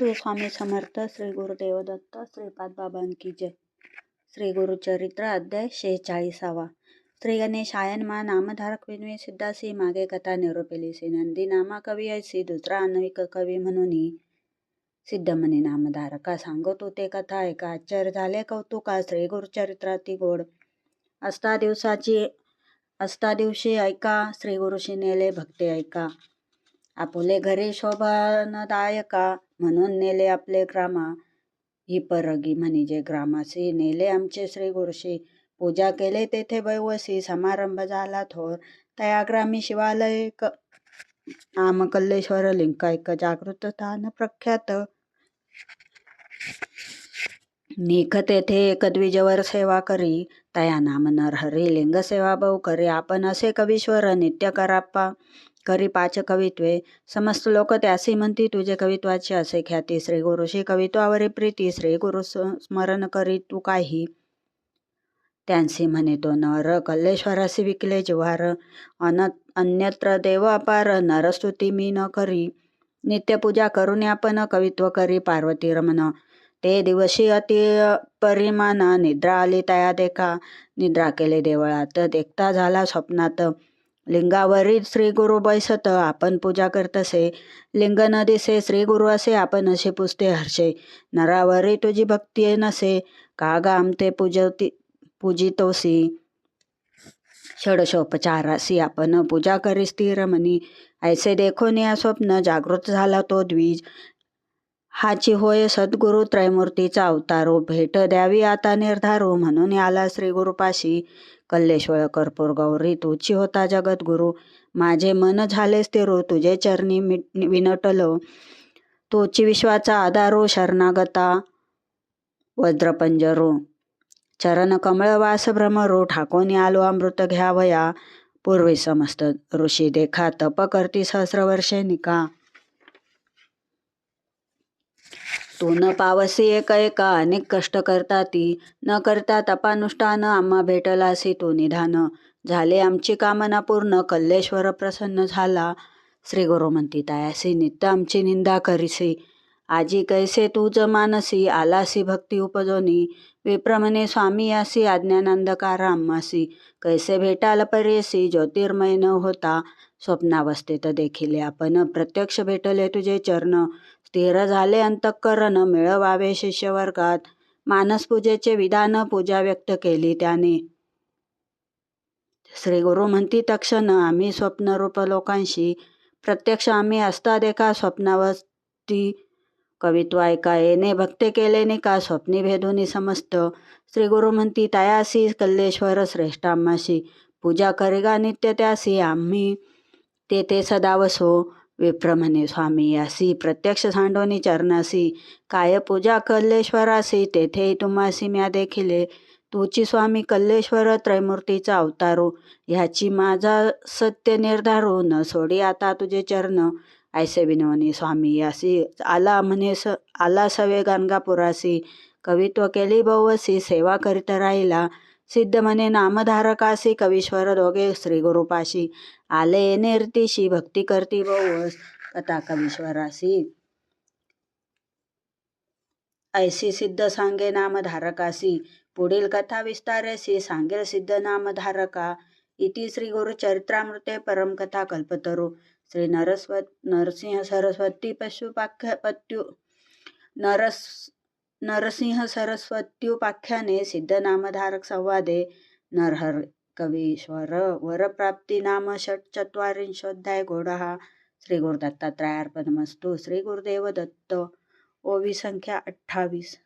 श्री स्वामी समर्थ श्री गुरुदेव दत्त श्रीपाद बाबांकी जय. श्री गुरुचरित्र अध्याय शेहेचाळीसावा. श्री गणेशायन मा नामधारक विनवे सिद्धासी मागे कथा निरोपेलीसी नंदी नामा कवी ऐसी दुसरा अन्विक कवी म्हणून सिद्ध म्हणे नामधारका सांगत होते कथा ऐका आश्चर्य झाले कौतुका श्री गुरुचरित्राती गोड. असता दिवसाची असता दिवशी ऐका श्री गुरुशी नेले भक्ते ऐका. आपुले घरी शोभानदायका म्हणून नेले आपले ग्रामा. ही परगी म्हणजे ग्रामासी नेले आमचे श्री गुरुशी. पूजा केले तेथे वैवसी समारंभ झाला थोर. तया ग्रामी शिवालय क नाम लिंकायक जागृत स्थान प्रख्यात. निख तेथे एकद्विजवर सेवा करी. तया नाम नरहरी लिंग सेवा बहु करी. आपण असे कवीश्वर नित्य कराप्पा. करी पाच कवित्वे. समस्त लोक त्यासी म्हणती तुझे कवित्वाचे असे ख्याती. श्री गुरुशी कवित्वावरी प्रीती. श्री गुरु स्मरण करी तू काही. त्यांसी म्हणे तो नर कल्लेश्वरासी विकले जिव्हार अन अन्यत्र देव अपार. नरस्तुती मी न करी. नित्यपूजा करून आपण कवित्व करी. पार्वती रमण ते दिवशी अति परिमाण. निद्रा आली तया देखा. निद्रा केले देवळात. देखता झाला स्वप्नात. लिंगावरील श्री गुरु बैसत आपण पूजा करतसे लिंग न दिसे श्री गुरु असे आपण असे पुजते हर्षे नरावरी तुझी भक्ती नसे. का गा आमते पूजती पूजितोसी. षडशोपचारासी आपण पूजा करी स्थिर मनी. ऐसे देखो या स्वप्न जागृत झाला तो द्विज. हाची होय सद्गुरु त्रयमूर्तीचा अवतारो. भेट द्यावी आता निर्धारो म्हणून आला श्री गुरुपाशी. कल्लेश्वर कर्पूर गौरी तुची होता जगद्गुरु माझे मन झाले स्थिरो तुझे चरणी विनटलो. तोची विश्वाचा आधारो शरणागता वज्रपंजरो. चरण कमळवास भ्रमरो ठाकोनी आलो अमृत घ्यावया पूर्वी समस्त ऋषी देखा तप करती सहस्र वर्षे निका. तू न पावसी एक एका अनेक कष्ट करता ती. न करता तपानुष्ठान आम्हा भेटलासी तो निधान. झाले आमची कामना पूर्ण कल्लेश्वर प्रसन्न झाला. श्री गुरु म्हणती तायासी नित्य आमची निंदा करीसी. आजी कैसे तुझ मानसी आलासी भक्ती उपजोनी. विप्रमणे स्वामी आसी अज्ञानांधकार अम्मासी कैसे भेटाल परेसी ज्योतिर्मय न होता. स्वप्नावस्थेत देखील आपण प्रत्यक्ष भेटले तुझे चरण. स्थिर झाले अंतःकरण. मिळवावे शिष्यवर्गात. मानसपूजेचे विधान पूजा व्यक्त केली त्याने. श्री गुरु म्हणती तक्षण आम्ही स्वप्नरूप लोकांशी. प्रत्यक्ष आम्ही असता देखा स्वप्नावस्थी कवित्व ऐका येणे भक्ते केले का? स्वप्नी भेदुनी समस्त. श्री गुरु म्हणती तयासी कल्लेश्वर श्रेष्ठांमाशी. पूजा करेगा नित्य त्यासी. आम्ही ते ते सदावसो. विप्र स्वामी यासी प्रत्यक्ष सांडोनी चरणासी. काय पूजा कल्लेश्वरासी तेथे तुम्हासी म्या देखिले. तुची स्वामी कल्लेश्वर त्रैमूर्तीचा अवतारो. ह्याची माझा सत्य निर्धारू. न सोडी आता तुझे चरण. ऐसे विनवनी स्वामी यासी आला म्हणे स आला सवे गाणगापुरासी. कवित्व केली बहुवसी सेवा करीत राहिला. सिद्धमने नामधारक असे कवीश्वर दोघे श्री गुरुपाशी आले निर्तिशी भक्ती करती बहुवस कथा कवीश्वरासी। ऐसी सिद्ध सांगे नामधारकासी पुढील कथा विस्तारेसी सांगेल सिद्ध नामधारका इति श्री गुरुचरित्रामृते परमकथा कल्पतरू। श्री नरस्वत नरसिंह सरस्वती पशुपाख्य पत्यु नरस नरसिंह सरस्वत्युपाख्याने सिद्धनामधारक संवादे. नरहर कवीश्वर वरप्राप्ती नाम षट्चत्वारिंशोऽध्याय घोडः. श्री गुरुदत्तात्रयार्पणमस्तु श्री गुरुदेव दत्त ओवी संख्या अठ्ठावीस.